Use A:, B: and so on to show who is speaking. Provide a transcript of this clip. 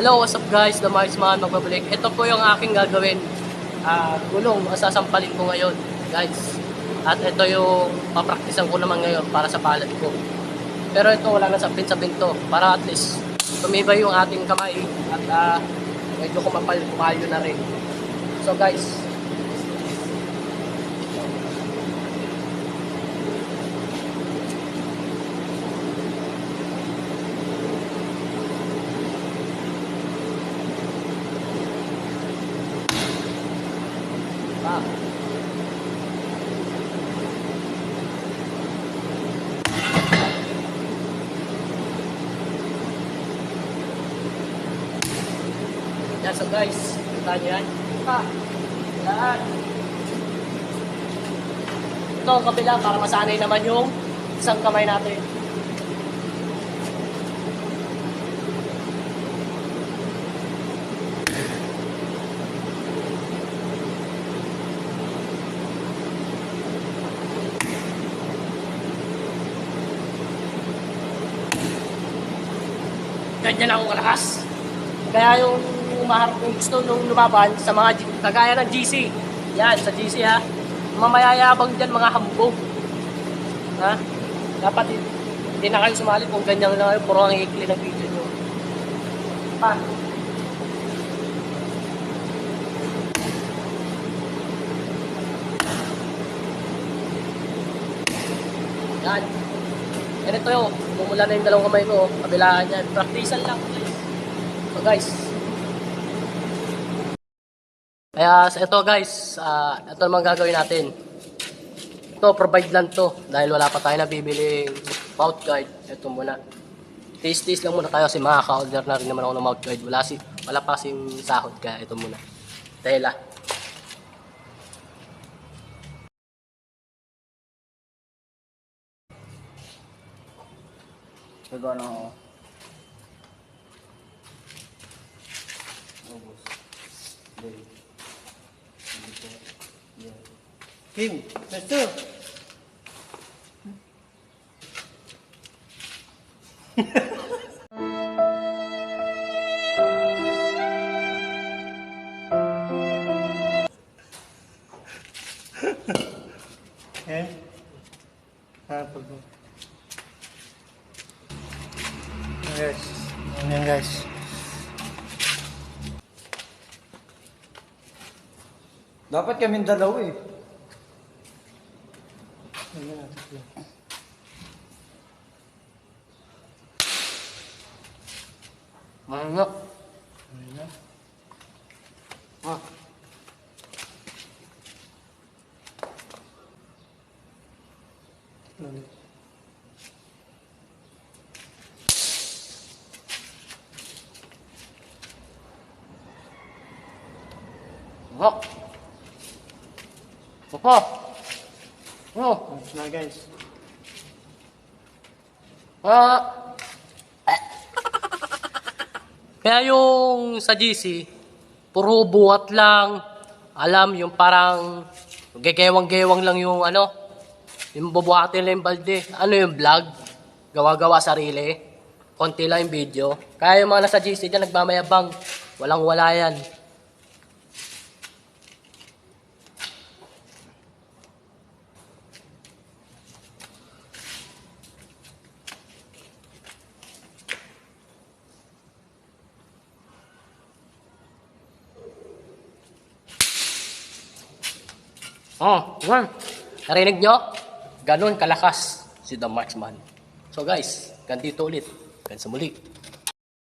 A: Hello, what's up guys? The Marksman magbabalik. Ito po yung aking gagawin. Ah, gulong, ang sasampalin ko ngayon, guys. At ito yung papraktisan ko naman ngayon para sa palad ko. Pero ito wala na sa sapin to para at least tumibay yung ating kamay at ah, medyo kumapal-kumayo na rin. So guys, Yan, so guys, kita nyo yan. Pa, yan. Ito ang kabila para masanay naman yung isang kamay natin. Ganyan ako kalakas. Kaya yung umaharap kung gusto nung lumaban sa mga kagaya ng GC. Yan, sa GC ha. Mamayayabang dyan mga hambog. Ha? Dapat hin- hindi na kayo sumali kung ganyan lang kayo. Puro ang ikli ng video nyo. Pa. Yan. Ganito yun. Bumula na yung dalawang kamay ko. Kabilaan yan. Practicean lang. guys. So guys. Kaya ito guys, ah, ito naman gagawin natin. Ito, provide lang to. Dahil wala pa tayo nabibili mouth guard. Ito muna. Taste-taste lang muna tayo kasi makaka-order na rin naman ako ng mouth guard. Wala, si, wala pa kasing sahod kaya ito muna. Tela.
B: Nagawa na ako. Ubus. Dali. Dito. Yan.
A: Kim, Master.
B: Eh? Ah, pag... Guys. Yan guys. Dapat kami dalawa eh. Ayan na, tatlo.
A: Mga
B: Ayan na.
A: Ah.
B: Tatlo ulit.
A: Hawak. Papa. Oh.
B: Tapos na guys.
A: Ah. Kaya yung sa GC, puro buhat lang. Alam, yung parang gegewang-gewang lang yung ano, yung bubuhatin lang yung balde. Ano yung vlog? Gawa-gawa sarili. Konti lang yung video. Kaya yung mga nasa GC dyan nagmamayabang. Walang wala yan. Oh, yan. Narinig nyo? Ganon kalakas si The Marksman. So guys, ganito ulit. Hanggang sa muli.